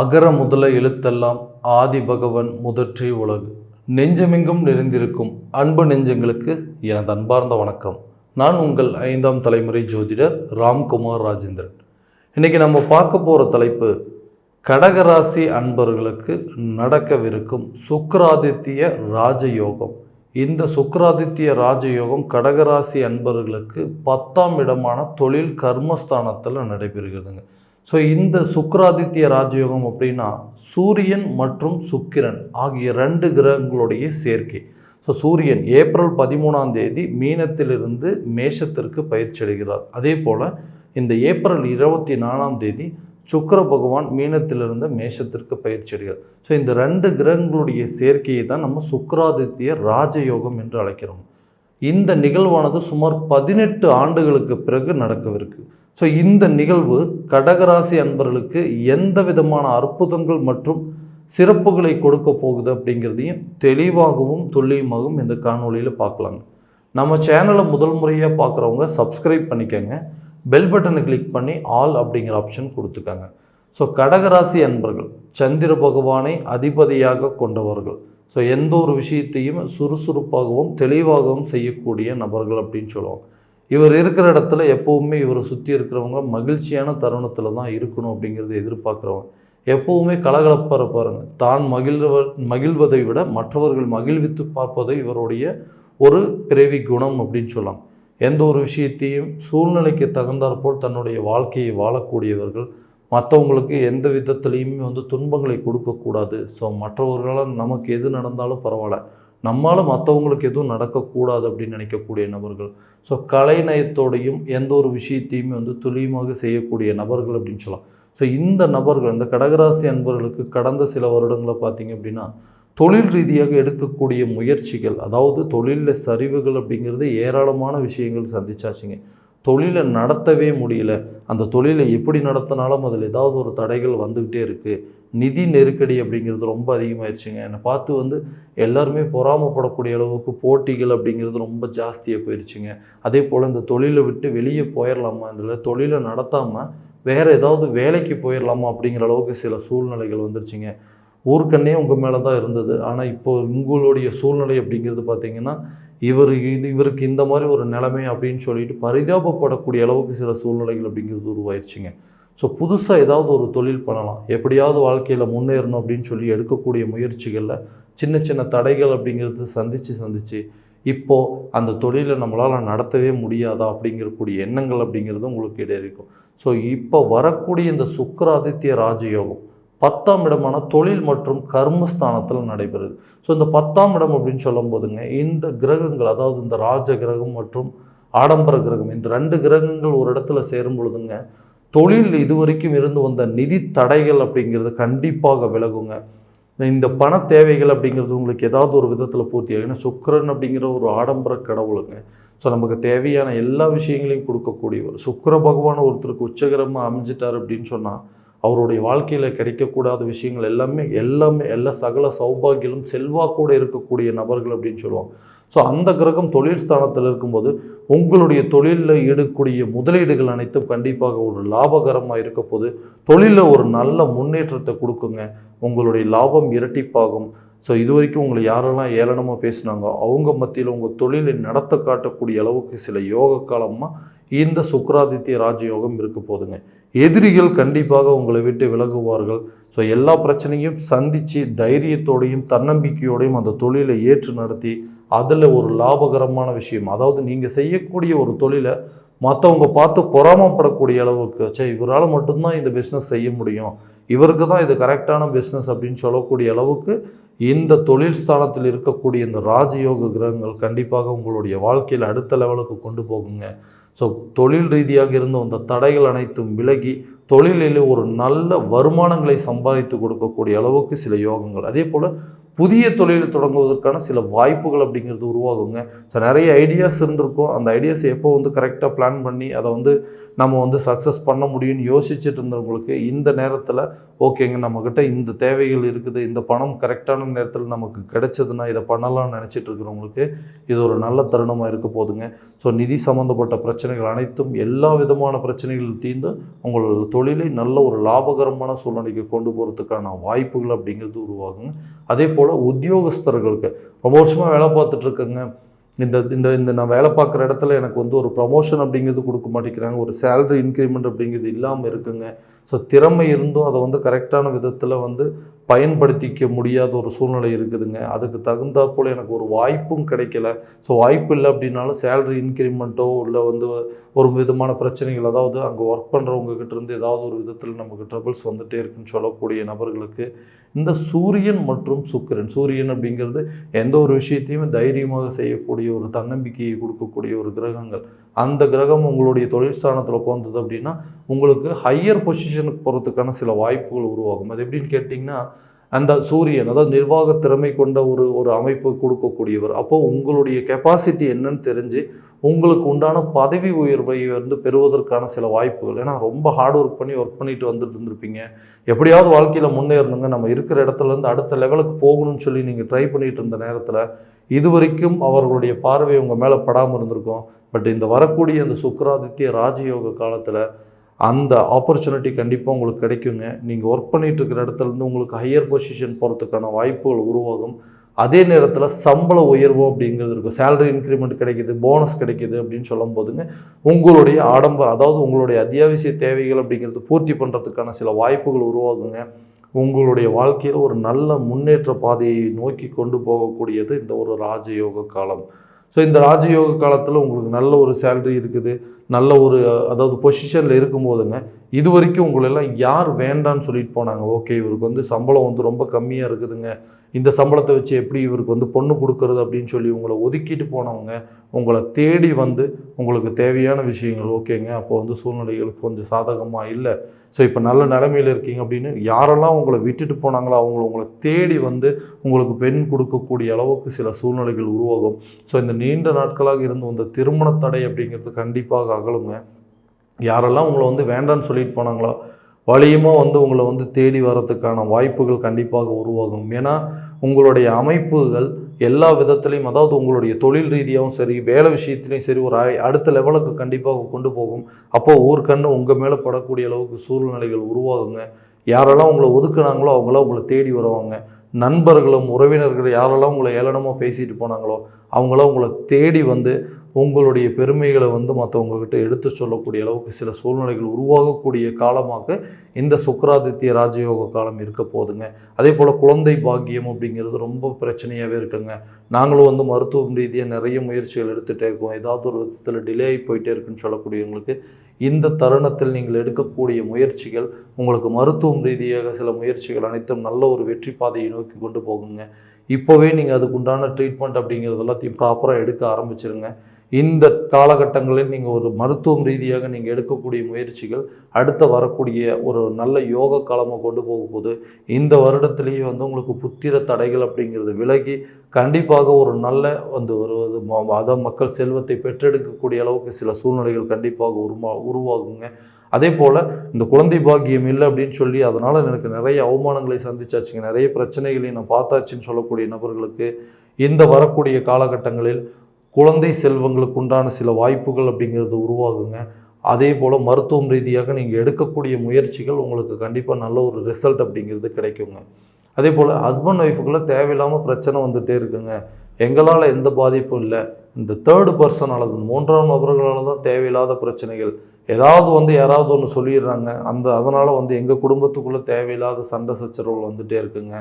அகர முதல எழுத்தெல்லாம் ஆதி பகவன் முதற்றே உலகு. நெஞ்சமெங்கும் நிறைந்திருக்கும் அன்பு நெஞ்சங்களுக்கு எனது அன்பார்ந்த வணக்கம். நான் உங்கள் ஐந்தாம் தலைமுறை ஜோதிடர் ராம்குமார் ராஜேந்திரன். இன்னைக்கு நம்ம பார்க்க போகிற தலைப்பு கடகராசி அன்பர்களுக்கு நடக்கவிருக்கும் சுக்கராதித்ய ராஜயோகம். இந்த சுக்கராதித்ய ராஜயோகம் கடகராசி அன்பர்களுக்கு பத்தாம் இடமான தொழில் கர்மஸ்தானத்தில் நடைபெறுகிறதுங்க. ஸோ இந்த சுக்கராதித்ய ராஜயோகம் அப்படின்னா சூரியன் மற்றும் சுக்கிரன் ஆகிய ரெண்டு கிரகங்களுடைய சேர்க்கை. ஸோ சூரியன் ஏப்ரல் பதிமூணாம் தேதி மீனத்திலிருந்து மேஷத்திற்கு பயிற்சி அடைகிறார். அதே போல் இந்த ஏப்ரல் இருபத்தி நாலாம் தேதி சுக்கர பகவான் மீனத்திலிருந்து மேஷத்திற்கு பயிற்சி அடைகிறார். ஸோ இந்த ரெண்டு கிரகங்களுடைய சேர்க்கையை தான் நம்ம சுக்கராதித்ய ராஜயோகம் என்று அழைக்கிறோம். இந்த நிகழ்வானது சுமார் பதினெட்டு ஆண்டுகளுக்கு பிறகு நடக்கவிருக்கு. ஸோ இந்த நிகழ்வு கடகராசி அன்பர்களுக்கு எந்த விதமான அற்புதங்கள் மற்றும் சிறப்புகளை கொடுக்க போகுது அப்படிங்கிறதையும் தெளிவாகவும் துல்லியமாகவும் இந்த காணொலியில் பார்க்கலாங்க நம்ம சேனலை முதல் முறையாக பார்க்குறவங்க சப்ஸ்கிரைப் பண்ணிக்கோங்க. பெல் பட்டனை கிளிக் பண்ணி ஆல் அப்படிங்கிற ஆப்ஷன் கொடுத்துக்காங்க. ஸோ கடகராசி அன்பர்கள் சந்திர பகவானை அதிபதியாக கொண்டவர்கள். ஸோ எந்த ஒரு விஷயத்தையும் சுறுசுறுப்பாகவும் தெளிவாகவும் செய்யக்கூடிய நபர்கள் அப்படின்னு சொல்லுவாங்க. இவர் இருக்கிற இடத்துல எப்போவுமே இவரை சுற்றி இருக்கிறவங்க மகிழ்ச்சியான தருணத்தில் தான் இருக்கணும் அப்படிங்கிறத எதிர்பார்க்குறவங்க. எப்போவுமே கலகலப்பாக இருப்பாருங்க தான் மகிழ்வ மகிழ்வதை விட மற்றவர்கள் மகிழ்வித்து பார்ப்பது இவருடைய ஒரு பிறவி குணம் அப்படின்னு சொல்லலாம். எந்த ஒரு விஷயத்தையும் சூழ்நிலைக்கு தகுந்தாற்போல் தன்னுடைய வாழ்க்கையை வாழக்கூடியவர்கள். மற்றவங்களுக்கு எந்த விதத்துலேயுமே வந்து துன்பங்களை கொடுக்கக்கூடாது. ஸோ மற்றவர்களால் நமக்கு எது நடந்தாலும் பரவாயில்ல. நம்மால் மற்றவங்களுக்கு எதுவும் நடக்கக்கூடாது அப்படின்னு நினைக்கக்கூடிய நபர்கள். ஸோ கலைநயத்தோடையும் எந்த ஒரு விஷயத்தையுமே வந்து துல்லியமாக செய்யக்கூடிய நபர்கள் அப்படின்னு சொல்லலாம். ஸோ இந்த நபர்கள் இந்த கடகராசி அன்பர்களுக்கு கடந்த சில வருடங்களை பார்த்தீங்க அப்படின்னா தொழில் ரீதியாக எடுக்கக்கூடிய முயற்சிகள் அதாவது தொழிலில் சரிவுகள் அப்படிங்கிறது ஏராளமான விஷயங்கள் சந்திச்சாச்சுங்க. தொழிலை நடத்தவே முடியல. அந்த தொழிலை எப்படி நடத்தினாலும் அதில் ஏதாவது ஒரு தடைகள் வந்துக்கிட்டே இருக்குது நிதி நெருக்கடி அப்படிங்கிறது ரொம்ப அதிகமாகிடுச்சுங்க என்னை பார்த்து வந்து எல்லாருமே பொறாமப்படக்கூடிய அளவுக்கு போட்டிகள் அப்படிங்கிறது ரொம்ப ஜாஸ்தியாக போயிடுச்சுங்க அதே போல் இந்த தொழிலை விட்டு வெளியே போயிடலாமா இதில் தொழிலை நடத்தாமல் வேறு ஏதாவது வேலைக்கு போயிடலாமா அப்படிங்கிற அளவுக்கு சில சூழ்நிலைகள் வந்துருச்சுங்க. ஊர்க்கண்ணே உங்கள் மேலே தான் இருந்தது. ஆனால் இப்போ உங்களுடைய சூழ்நிலை அப்படிங்கிறது பார்த்திங்கன்னா இவர் இது இவருக்கு இந்த மாதிரி ஒரு நிலைமை அப்படின்னு சொல்லிட்டு பரிதாபப்படக்கூடிய அளவுக்கு சில சூழ்நிலைகள் அப்படிங்கிறது உருவாயிருச்சுங்க. ஸோ புதுசாக ஏதாவது ஒரு தொழில் பண்ணலாம். எப்படியாவது வாழ்க்கையில் முன்னேறணும் அப்படின்னு சொல்லி எடுக்கக்கூடிய முயற்சிகளில் சின்ன சின்ன தடைகள் அப்படிங்கிறது சந்தித்து சந்தித்து இப்போது அந்த தொழிலை நம்மளால் நடத்தவே முடியாதா அப்படிங்கிறக்கூடிய எண்ணங்கள் அப்படிங்கிறது உங்களுக்கு இடையே இருக்கும். ஸோ இப்போ வரக்கூடிய இந்த சுக்கராதித்ய ராஜயோகம் பத்தாம் இடமான தொழில் மற்றும் கர்மஸ்தானத்தில் நடைபெறுது. ஸோ இந்த பத்தாம் இடம் அப்படின்னு சொல்லும் போதுங்க இந்த கிரகங்கள் அதாவது இந்த ராஜ கிரகம் மற்றும் ஆடம்பர கிரகம் இந்த ரெண்டு கிரகங்கள் ஒரு இடத்துல சேரும் பொழுதுங்க தொழில் இதுவரைக்கும் இருந்து வந்த நிதி தடைகள் அப்படிங்கிறது கண்டிப்பாக விலகுங்க. இந்த பண தேவைகள் அப்படிங்கிறது உங்களுக்கு ஏதாவது ஒரு விதத்தில் பூர்த்தி ஆகும். ஏன்னா சுக்கரன் அப்படிங்கிற ஒரு ஆடம்பர கடவுளுங்க. ஸோ நமக்கு தேவையான எல்லா விஷயங்களையும் கொடுக்கக்கூடியவர். சுக்கர பகவான் ஒருத்தருக்கு உச்சகரமாக அமைஞ்சிட்டார் அப்படின்னு சொன்னால் அவருடைய வாழ்க்கையில் கிடைக்கக்கூடாத விஷயங்கள் எல்லாமே எல்லாமே எல்லா சகல சௌபாகியலும் செல்வாக்கூட இருக்கக்கூடிய நபர்கள் அப்படின்னு சொல்லுவாங்க. ஸோ அந்த கிரகம் தொழில் ஸ்தானத்தில் இருக்கும்போது உங்களுடைய தொழிலில் ஈடுக்கூடிய முதலீடுகள் அனைத்தும் கண்டிப்பாக ஒரு லாபகரமாக இருக்க போது தொழிலில் ஒரு நல்ல முன்னேற்றத்தை கொடுக்குங்க. உங்களுடைய லாபம் இரட்டிப்பாகும். ஸோ இது வரைக்கும் உங்களை யாரெல்லாம் ஏளனமாக பேசினாங்க அவங்க மத்தியில் உங்கள் தொழிலை நடத்த காட்டக்கூடிய அளவுக்கு சில யோக காலமாக இந்த சுக்கராதித்ய ராஜயோகம் இருக்க போதுங்க. எதிரிகள் கண்டிப்பாக உங்களை விட்டு விலகுவார்கள். ஸோ எல்லா பிரச்சனையும் சந்தித்து தைரியத்தோடையும் தன்னம்பிக்கையோடையும் அந்த தொழிலை ஏற்று நடத்தி அதில் ஒரு லாபகரமான விஷயம். அதாவது நீங்கள் செய்யக்கூடிய ஒரு தொழிலை மற்றவங்க பார்த்து பொறாமப்படக்கூடிய அளவுக்கு சே இவரால் மட்டும்தான் இந்த பிஸ்னஸ் செய்ய முடியும். இவருக்கு தான் இது கரெக்டான பிஸ்னஸ் அப்படின்னு சொல்லக்கூடிய அளவுக்கு இந்த தொழில் ஸ்தானத்தில் இருக்கக்கூடிய இந்த ராஜயோக கிரகங்கள் கண்டிப்பாக உங்களுடைய வாழ்க்கையில் அடுத்த லெவலுக்கு கொண்டு போகுங்க. ஸோ தொழில் ரீதியாக இருந்த அந்த தடைகள் அனைத்தும் விலகி தொழிலில் ஒரு நல்ல வருமானங்களை சம்பாதித்து கொடுக்கக்கூடிய அளவுக்கு சில யோகங்கள். அதே போல் புதிய தொழில் தொடங்குவதற்கான சில வாய்ப்புகள் அப்படிங்கிறது உருவாகுங்க. ஸோ நிறைய ஐடியாஸ் இருந்திருக்கும். அந்த ஐடியாஸ் எப்போ வந்து கரெக்டாக பிளான் பண்ணி அதை வந்து நம்ம வந்து சக்ஸஸ் பண்ண முடியும்னு யோசிச்சுட்டு இருந்தவங்களுக்கு இந்த நேரத்தில் ஓகேங்க நம்மக்கிட்ட இந்த தேவைகள் இருக்குது இந்த பணம் கரெக்டான நேரத்தில் நமக்கு கிடைச்சதுன்னா இதை பண்ணலாம்னு நினச்சிட்டு இருக்கிறவங்களுக்கு இது ஒரு நல்ல தருணமாக இருக்க போதுங்க. ஸோ நிதி சம்மந்தப்பட்ட பிரச்சனைகள் அனைத்தும் எல்லா விதமான பிரச்சனைகள் தீர்ந்து உங்கள் தொழிலை நல்ல ஒரு லாபகரமான சூழ்நிலைக்கு கொண்டு போகிறதுக்கான வாய்ப்புகள் அப்படிங்கிறது உருவாகுங்க. அதே போல் உத்தியோகஸ்தர்களுக்கு. ரொம்ப வருஷமாக வேலை பார்த்துட்ருக்கேங்க. இந்த இந்த இந்த நான் வேலை பார்க்குற இடத்துல எனக்கு வந்து ஒரு ப்ரமோஷன் அப்படிங்கிறது கொடுக்க மாட்டேங்கிறாங்க. ஒரு சேலரி இன்க்ரிமெண்ட் அப்படிங்கிறது இல்லாமல் இருக்குங்க. ஸோ திறமை இருந்தும் அதை வந்து கரெக்டான விதத்தில் வந்து பயன்படுத்திக்க முடியாத ஒரு சூழ்நிலை இருக்குதுங்க. அதுக்கு தகுந்தாற்போல் எனக்கு ஒரு வாய்ப்பும் கிடைக்கல. ஸோ வாய்ப்பு இல்லை அப்படின்னாலும் சேலரி இன்க்ரிமெண்ட்டோ இல்லை வந்து ஒரு விதமான பிரச்சனைகள் அதாவது அங்கே ஒர்க் பண்ணுறவங்ககிட்ட இருந்து ஏதாவது ஒரு விதத்தில் நமக்கு ட்ரபிள்ஸ் வந்துகிட்டே இருக்குன்னு சொல்லக்கூடிய நபர்களுக்கு இந்த சூரியன் மற்றும் சுக்கிரன். சூரியன் அப்படிங்கிறது எந்த ஒரு விஷயத்தையுமே தைரியமாக செய்யக்கூடிய ஒரு தன்னம்பிக்கையை கொடுக்கக்கூடிய ஒரு கிரகங்கள். அந்த கிரகம் உங்களுடைய தொழில் ஸ்தானத்தில் உட்காந்தது அப்படின்னா உங்களுக்கு ஹையர் பொசிஷனுக்கு போகிறதுக்கான சில வாய்ப்புகள் உருவாகும். அது எப்படின்னு கேட்டிங்கன்னா அந்த சூரியன் அதாவது நிர்வாக திறமை கொண்ட ஒரு ஒரு அமைப்பு கொடுக்கக்கூடியவர். அப்போது உங்களுடைய கெப்பாசிட்டி என்னன்னு தெரிஞ்சு உங்களுக்கு உண்டான பதவி உயர்வை வந்து பெறுவதற்கான சில வாய்ப்புகள். ஏன்னா ரொம்ப ஹார்ட் ஒர்க் பண்ணி ஒர்க் பண்ணிட்டு வந்துட்டு இருந்திருப்பீங்க. எப்படியாவது வாழ்க்கையில் முன்னேறணுங்க. நம்ம இருக்கிற இடத்துலேருந்து அடுத்த லெவலுக்கு போகணும்னு சொல்லி நீங்கள் ட்ரை பண்ணிட்டு இருந்த நேரத்தில் இதுவரைக்கும் அவர்களுடைய பார்வை உங்கள் மேலே படாமல் இருந்திருக்கும். பட் இந்த வரக்கூடிய அந்த சுக்கராதித்ய ராஜயோக காலத்தில் அந்த ஆப்பர்ச்சுனிட்டி கண்டிப்பாக உங்களுக்கு கிடைக்குங்க. நீங்கள் ஒர்க் பண்ணிகிட்டு இருக்கிற இடத்துல இருந்து உங்களுக்கு ஹையர் பொசிஷன் போகிறதுக்கான வாய்ப்புகள் உருவாகும். அதே நேரத்தில் சம்பள உயர்வு அப்படிங்கிறது இருக்கும். சேலரி இன்க்ரிமெண்ட் கிடைக்குது போனஸ் கிடைக்குது அப்படின்னு சொல்லும் போதுங்க உங்களுடைய ஆடம்பரம் அதாவது உங்களுடைய அத்தியாவசிய தேவைகள் அப்படிங்கிறது பூர்த்தி பண்ணுறதுக்கான சில வாய்ப்புகள் உருவாகுங்க. உங்களுடைய வாழ்க்கையில் ஒரு நல்ல முன்னேற்ற பாதையை நோக்கி கொண்டு போகக்கூடியது இந்த ஒரு ராஜயோக காலம். ஸோ இந்த ராஜயோக காலத்தில் உங்களுக்கு நல்ல ஒரு சேலரி இருக்குது. நல்ல ஒரு அதாவது பொசிஷனில் இருக்கும் போதுங்க இது வரைக்கும் உங்களெல்லாம் யார் வேண்டான்னு சொல்லிட்டு போனாங்க? ஓகே இவருக்கு வந்து சம்பளம் வந்து ரொம்ப கம்மியாக இருக்குதுங்க. இந்த சம்பளத்தை வச்சு எப்படி இவருக்கு வந்து பொண்ணு கொடுக்கறது அப்படின்னு சொல்லி உங்களை ஒதுக்கிட்டு போனவங்க உங்களை தேடி வந்து உங்களுக்கு தேவையான விஷயங்கள் ஓகேங்க. அப்போ வந்து சூழ்நிலைகளுக்கு கொஞ்சம் சாதகமாக இல்லை. ஸோ இப்போ நல்ல நிலமையில் இருக்கீங்க அப்படின்னு யாரெல்லாம் உங்களை விட்டுட்டு போனாங்களோ அவங்கள உங்களை தேடி வந்து உங்களுக்கு பெண் கொடுக்கக்கூடிய அளவுக்கு சில சூழ்நிலைகள் உருவாகும். ஸோ இந்த நீண்ட நாட்களாக இருந்து வந்த திருமண தடை அப்படிங்கிறது கண்டிப்பாக அகலுங்க. யாரெல்லாம் உங்களை வந்து வேண்டான்னு சொல்லிட்டு போனாங்களோ வழியுமாக வந்து உங்களை வந்து தேடி வரத்துக்கான வாய்ப்புகள் கண்டிப்பாக உருவாகும். ஏன்னா உங்களுடைய அமைப்புகள் எல்லா விதத்துலையும் அதாவது உங்களுடைய தொழில் ரீதியாகவும் சரி வேலை விஷயத்துலையும் சரி ஒரு அடுத்த லெவலுக்கு கண்டிப்பாக கொண்டு போகும். அப்போது ஊர் கண்ணு உங்கள் மேலே படக்கூடிய அளவுக்கு சூழ்நிலைகள் உருவாகுங்க. யாரெல்லாம் உங்களை ஒதுக்குனாங்களோ அவங்களாம் உங்களை தேடி வருவாங்க. நண்பர்களும் உறவினர்கள் யாரெல்லாம் உங்களை ஏளனமாக பேசிட்டு போனாங்களோ அவங்களாம் உங்களை தேடி வந்து உங்களுடைய பெருமைகளை வந்து மற்றவங்கக்கிட்ட எடுத்து சொல்லக்கூடிய அளவுக்கு சில சூழ்நிலைகள் உருவாகக்கூடிய காலமாக இந்த சுக்கராதித்ய ராஜயோக காலம் இருக்க போதுங்க. அதே போல் குழந்தை பாக்கியம் அப்படிங்கிறது ரொம்ப பிரச்சனையாகவே இருக்குங்க. நாங்களும் வந்து மருத்துவம் ரீதியாக நிறைய முயற்சிகள் எடுத்துகிட்டே இருக்கோம். ஏதாவது ஒரு விதத்தில் டிலே ஆகி போயிட்டே இருக்குன்னு சொல்லக்கூடியவங்களுக்கு இந்த தருணத்தில் நீங்கள் எடுக்கக்கூடிய முயற்சிகள் உங்களுக்கு மருத்துவம் ரீதியாக சில முயற்சிகள் அனைத்தும் நல்ல ஒரு வெற்றி பாதையை நோக்கி கொண்டு போகுங்க. இப்போவே நீங்கள் அதுக்குண்டான ட்ரீட்மெண்ட் அப்படிங்கிறது எல்லாத்தையும் ப்ராப்பராக எடுக்க ஆரம்பிச்சிருங்க. இந்த காலகட்டங்களில் நீங்கள் ஒரு மருத்துவம் ரீதியாக நீங்கள் எடுக்கக்கூடிய முயற்சிகள் அடுத்த வரக்கூடிய ஒரு நல்ல யோக காலமாக கொண்டு போகும்போது இந்த வருடத்திலேயே வந்து உங்களுக்கு புத்திர தடைகள் அப்படிங்கிறது விலகி கண்டிப்பாக ஒரு நல்ல வந்து ஒரு ஒரு மக்கள் செல்வத்தை பெற்றெடுக்கக்கூடிய அளவுக்கு சில சூழ்நிலைகள் கண்டிப்பாக உருமா உருவாகுங்க. அதே போல் இந்த குழந்தை பாக்கியம் இல்லை அப்படின்னு சொல்லி அதனால் எனக்கு நிறைய அவமானங்களை சந்திச்சாச்சுங்க. நிறைய பிரச்சனைகளை நான் பார்த்தாச்சுன்னு சொல்லக்கூடிய நபர்களுக்கு இந்த வரக்கூடிய காலகட்டங்களில் குழந்தை செல்வங்களுக்கு உண்டான சில வாய்ப்புகள் அப்படிங்கிறது உருவாகுங்க. அதே போல் மருத்துவம் ரீதியாக நீங்கள் எடுக்கக்கூடிய முயற்சிகள் உங்களுக்கு கண்டிப்பாக நல்ல ஒரு ரிசல்ட் அப்படிங்கிறது கிடைக்குங்க. அதே போல் ஹஸ்பண்ட் ஒய்ஃபுக்குள்ளே தேவையில்லாமல் பிரச்சனை வந்துகிட்டே இருக்குங்க. எங்களால் எந்த பாதிப்பும் இல்லை. இந்த தேர்டு பர்சனால் மூன்றாம் நபர்களால் தான் தேவையில்லாத பிரச்சனைகள். ஏதாவது வந்து யாராவது ஒன்று சொல்லிடுறாங்க. அந்த அதனால் வந்து எங்கள் குடும்பத்துக்குள்ளே தேவையில்லாத சண்டை சச்சரவுகள் வந்துகிட்டே இருக்குங்க.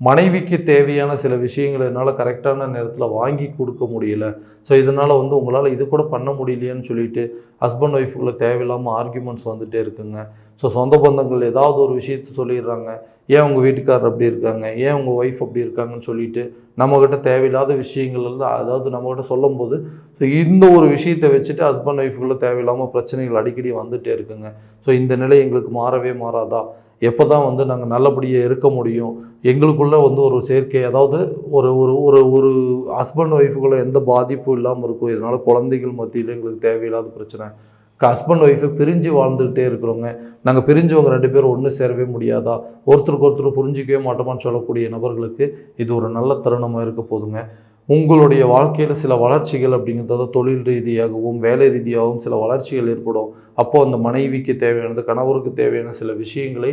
மனைவிக்கு தேவையான சில விஷயங்கள் என்னால் கரெக்டான நேரத்தில் வாங்கி கொடுக்க முடியல. ஸோ இதனால் வந்து உங்களால் இது கூட பண்ண முடியலையேன்னு சொல்லிட்டு ஹஸ்பண்ட் ஒய்ஃபுக்குள்ளே தேவையில்லாமல் ஆர்குமெண்ட்ஸ் வந்துகிட்டே இருக்குங்க. ஸோ சொந்த பந்தங்கள் ஏதாவது ஒரு விஷயத்த சொல்லிடுறாங்க. ஏன் உங்கள் வீட்டுக்காரர் அப்படி இருக்காங்க? ஏன் உங்கள் ஒய்ஃப் அப்படி இருக்காங்கன்னு சொல்லிட்டு நம்மக்கிட்ட தேவையில்லாத விஷயங்கள் எல்லாம் அதாவது நம்மக்கிட்ட சொல்லும்போது ஸோ இந்த ஒரு விஷயத்தை வச்சுட்டு ஹஸ்பண்ட் ஒய்ஃபுக்குள்ளே தேவையில்லாமல் பிரச்சனைகள் அடிக்கடி வந்துகிட்டே இருக்குங்க. ஸோ இந்த நிலை எங்களுக்கு மாறவே மாறாதா? எப்போ தான் வந்து நாங்கள் நல்லபடியாக இருக்க முடியும்? எங்களுக்குள்ளே வந்து ஒரு சேர்க்கை அதாவது ஒரு ஒரு ஒரு ஒரு ஹஸ்பண்ட் ஒய்ஃபுக்குள்ளே எந்த பாதிப்பும் இல்லாமல் இருக்கும். இதனால் குழந்தைகள் மத்தியில் எங்களுக்கு தேவையில்லாத பிரச்சனை. ஹஸ்பண்ட் ஒய்ஃபு பிரிஞ்சு வாழ்ந்துக்கிட்டே இருக்கிறவங்க நாங்கள் பிரிஞ்சவங்க ரெண்டு பேரும் ஒன்று சேரவே முடியாதா? ஒருத்தருக்கு ஒருத்தர் புரிஞ்சிக்கவே மாட்டோமான்னு சொல்லக்கூடிய நபர்களுக்கு இது ஒரு நல்ல தருணமாக இருக்க போதுங்க. உங்களுடைய வாழ்க்கையில் சில வளர்ச்சிகள் அப்படிங்கிறது தொழில் ரீதியாகவும் வேலை ரீதியாகவும் சில வளர்ச்சிகள் ஏற்படும். அப்போது அந்த மனைவிக்கு தேவையானது கணவருக்கு தேவையான சில விஷயங்களை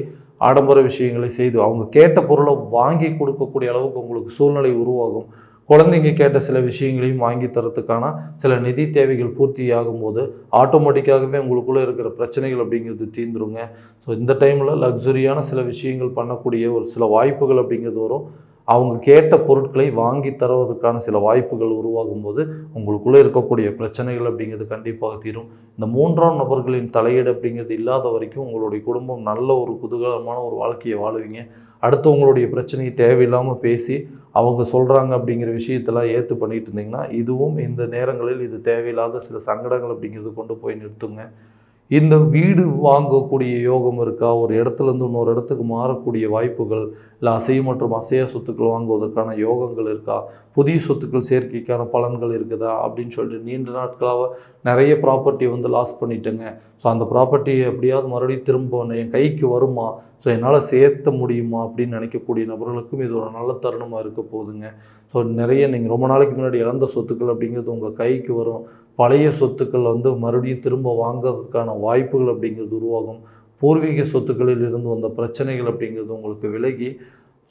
ஆடம்பர விஷயங்களை செய்து அவங்க கேட்ட பொருளை வாங்கி கொடுக்கக்கூடிய அளவுக்கு உங்களுக்கு சூழ்நிலை உருவாகும். குழந்தைங்க கேட்ட சில விஷயங்களையும் வாங்கி தரத்துக்கான சில நிதி தேவைகள் பூர்த்தியாகும் போது ஆட்டோமேட்டிக்காகவே உங்களுக்குள்ளே இருக்கிற பிரச்சனைகள் அப்படிங்கிறது தீந்துருங்க ஸோ இந்த டைமில் லக்ஸுரியான சில விஷயங்கள் பண்ணக்கூடிய ஒரு சில வாய்ப்புகள் அப்படிங்கிறது வரும். அவங்க கேட்ட பொருட்களை வாங்கி தருவதற்கான சில வாய்ப்புகள் உருவாகும் போது உங்களுக்குள்ளே இருக்கக்கூடிய பிரச்சனைகள் அப்படிங்கிறது கண்டிப்பாக தீரும். இந்த மூன்றாம் நபர்களின் தலையீடு அப்படிங்கிறது இல்லாத வரைக்கும் உங்களுடைய குடும்பம் நல்ல ஒரு குதூகலமான ஒரு வாழ்க்கையை வாழுவீங்க. அடுத்து உங்களுடைய பிரச்சனையை தேவையில்லாமல் பேசி அவங்க சொல்கிறாங்க அப்படிங்கிற விஷயத்தெல்லாம் ஏற்று பண்ணிகிட்டு இருந்தீங்கன்னா இதுவும் இந்த நேரங்களில் இது தேவையில்லாத சில சங்கடங்கள் அப்படிங்கிறது கொண்டு போய் நிறுத்துங்க. இந்த வீடு வாங்கக்கூடிய யோகம் இருக்கா? ஒரு இடத்துலேருந்து இன்னொரு இடத்துக்கு மாறக்கூடிய வாய்ப்புகள் இல்லை அசைய மற்றும் அசைய சொத்துக்கள் வாங்குவதற்கான யோகங்கள் இருக்கா? புதிய சொத்துக்கள் சேர்க்கைக்கான பலன்கள் இருக்குதா அப்படின்னு சொல்லிட்டு நீண்ட நாட்களாக நிறைய ப்ராப்பர்ட்டி வந்து லாஸ் பண்ணிட்டேங்க. ஸோ அந்த ப்ராப்பர்ட்டி எப்படியாவது மறுபடியும் திரும்ப என் கைக்கு வருமா? ஸோ என்னால் சேர்த்த முடியுமா? அப்படின்னு நினைக்கக்கூடிய நபர்களுக்கும் இது ஒரு நல்ல தருணமாக இருக்க போகுதுங்க. ஸோ நிறைய நீங்கள் ரொம்ப நாளைக்கு முன்னாடி இழந்த சொத்துக்கள் அப்படிங்கிறது உங்கள் கைக்கு வரும். பழைய சொத்துக்கள் வந்து மறுபடியும் திரும்ப வாங்கிறதுக்கான வாய்ப்புகள் அப்படிங்கிறது உருவாகும். பூர்வீக சொத்துக்களில் இருந்து வந்த பிரச்சனைகள் அப்படிங்கிறது உங்களுக்கு விலகி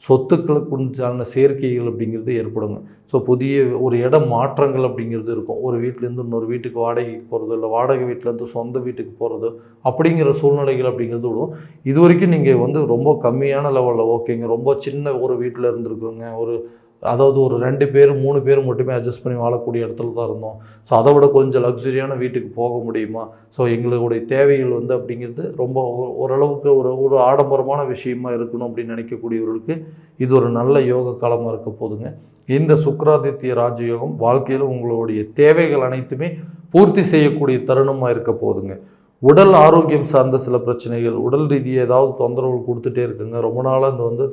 சொத்துக்களுக்கு உண்டான சேர்க்கைகள் அப்படிங்கிறது ஏற்படுங்க. ஸோ புதிய ஒரு இடம் மாற்றங்கள் அப்படிங்கிறது இருக்கும். ஒரு வீட்டிலேருந்து இன்னொரு வீட்டுக்கு வாடகைக்கு போகிறதோ இல்லை வாடகை வீட்டிலேருந்து சொந்த வீட்டுக்கு போகிறதோ அப்படிங்கிற சூழ்நிலைகள் அப்படிங்கிறது விடும். இது வரைக்கும் நீங்கள் வந்து ரொம்ப கம்மியான லெவலில் ஓகேங்க ரொம்ப சின்ன ஒரு வீட்டில் இருந்திருக்குங்க. ஒரு அதாவது ஒரு ரெண்டு பேர் மூணு பேர் மட்டுமே அட்ஜஸ்ட் பண்ணி வாழக்கூடிய இடத்துல தான் இருந்தோம். ஸோ அதை விட கொஞ்சம் லக்ஸுரியான வீட்டுக்கு போக முடியுமா? ஸோ எங்களுடைய தேவைகள் வந்து அப்படிங்கிறது ரொம்ப ஓரளவுக்கு ஒரு ஒரு ஆடம்பரமான விஷயமா இருக்கணும் அப்படின்னு நினைக்கக்கூடியவர்களுக்கு இது ஒரு நல்ல யோக காலமாக இருக்க போதுங்க. இந்த சுக்கராதித்ய ராஜயோகம் வாழ்க்கையில் உங்களுடைய தேவைகள் அனைத்துமே பூர்த்தி செய்யக்கூடிய தருணமாக இருக்க போதுங்க. உடல் ஆரோக்கியம் சார்ந்த சில பிரச்சனைகள் உடல் ரீதியாக ஏதாவது தொந்தரவுகள் கொடுத்துட்டே இருக்குங்க. ரொம்ப நாளாக இந்த வந்து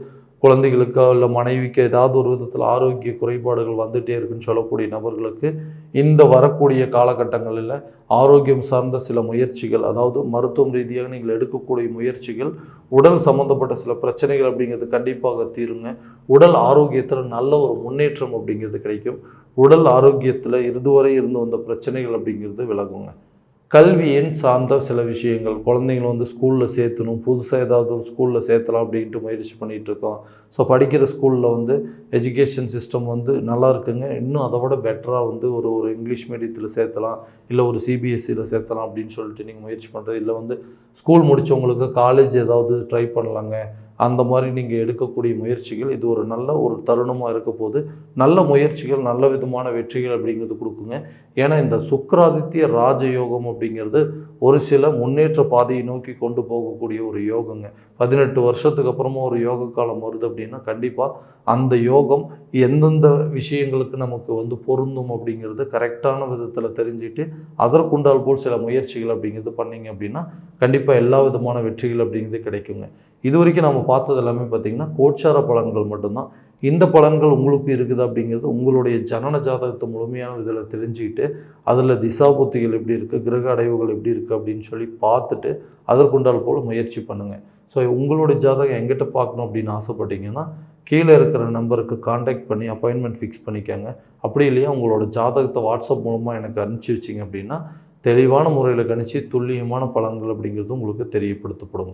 குழந்தைகளுக்கோ இல்லை மனைவிக்கோ ஏதாவது ஒரு விதத்தில் ஆரோக்கிய குறைபாடுகள் வந்துகிட்டே இருக்குன்னு சொல்லக்கூடிய நபர்களுக்கு இந்த வரக்கூடிய காலகட்டங்களில் ஆரோக்கியம் சார்ந்த சில முயற்சிகள் அதாவது மருத்துவம் ரீதியாக நீங்கள் எடுக்கக்கூடிய முயற்சிகள் உடல் சம்மந்தப்பட்ட சில பிரச்சனைகள் அப்படிங்கிறது கண்டிப்பாக தீருங்க. உடல் ஆரோக்கியத்தில் நல்ல ஒரு முன்னேற்றம் அப்படிங்கிறது கிடைக்கும். உடல் ஆரோக்கியத்தில் இதுவரை இருந்து வந்த பிரச்சனைகள் அப்படிங்கிறது விலகுங்க. கல்வியின் சார்ந்த சில விஷயங்கள். குழந்தைங்கள வந்து ஸ்கூலில் சேர்த்தணும். புதுசாக ஏதாவது ஒரு ஸ்கூலில் சேர்த்தலாம் அப்படின்ட்டு முயற்சி பண்ணிகிட்ருக்கோம். ஸோ படிக்கிற ஸ்கூலில் வந்து எஜுகேஷன் சிஸ்டம் வந்து நல்லா இருக்குங்க. இன்னும் அதை விட பெட்டராக வந்து ஒரு ஒரு இங்கிலீஷ் மீடியத்தில் சேர்த்தலாம். இல்லை ஒரு சிபிஎஸ்சியில் சேர்த்தலாம் அப்படின்னு சொல்லிட்டு நீங்கள் முயற்சி பண்ணுறது இல்லை வந்து ஸ்கூல் முடித்தவங்களுக்கு காலேஜ் ஏதாவது ட்ரை பண்ணலாங்க. அந்த மாதிரி நீங்கள் எடுக்கக்கூடிய முயற்சிகள் இது ஒரு நல்ல ஒரு தருணமாக இருக்க போது நல்ல முயற்சிகள் நல்ல விதமான வெற்றிகள் அப்படிங்கிறது கொடுக்குங்க. ஏன்னா இந்த சுக்கராதித்ய ராஜயோகம் அப்படிங்கிறது ஒரு சில முன்னேற்ற பாதையை நோக்கி கொண்டு போகக்கூடிய ஒரு யோகங்க. பதினெட்டு வருஷத்துக்கு அப்புறமா ஒரு யோக காலம் வருது அப்படின்னா கண்டிப்பாக அந்த யோகம் எந்தெந்த விஷயங்களுக்கு நமக்கு வந்து பொருந்தும் அப்படிங்கிறது கரெக்டான விதத்தில் தெரிஞ்சுட்டு அதற்குண்டால் போல் சில முயற்சிகள் அப்படிங்கிறது பண்ணிங்க அப்படின்னா கண்டிப்பாக எல்லா விதமான வெற்றிகள் அப்படிங்கிறது கிடைக்குங்க. இது வரைக்கும் நம்ம பார்த்தது எல்லாமே பார்த்திங்கன்னா கோச்சார பலன்கள் மட்டும்தான். இந்த பலன்கள் உங்களுக்கு இருக்குது அப்படிங்கிறது உங்களுடைய ஜனன ஜாதகத்தை முழுமையான இதில் தெரிஞ்சுக்கிட்டு அதில் திசா புத்திகள் எப்படி இருக்குது கிரக அடைவுகள் எப்படி இருக்குது அப்படின்னு சொல்லி பார்த்துட்டு அதற்குண்டால் போல் முயற்சி பண்ணுங்கள் ஸோ உங்களுடைய ஜாதகம் எங்கிட்ட பார்க்கணும் அப்படின்னு ஆசைப்பட்டீங்கன்னா கீழே இருக்கிற நம்பருக்கு காண்டாக்ட் பண்ணி அப்பாயின்மெண்ட் ஃபிக்ஸ் பண்ணிக்கோங்க. அப்படி இல்லையா உங்களோட ஜாதகத்தை வாட்ஸ்அப் மூலமாக எனக்கு அனுப்பிச்சி வச்சிங்க அப்படின்னா தெளிவான முறையில் கணிச்சு துல்லியமான பலன்கள் அப்படிங்கிறது உங்களுக்கு தெரியப்படுத்தப்படும்.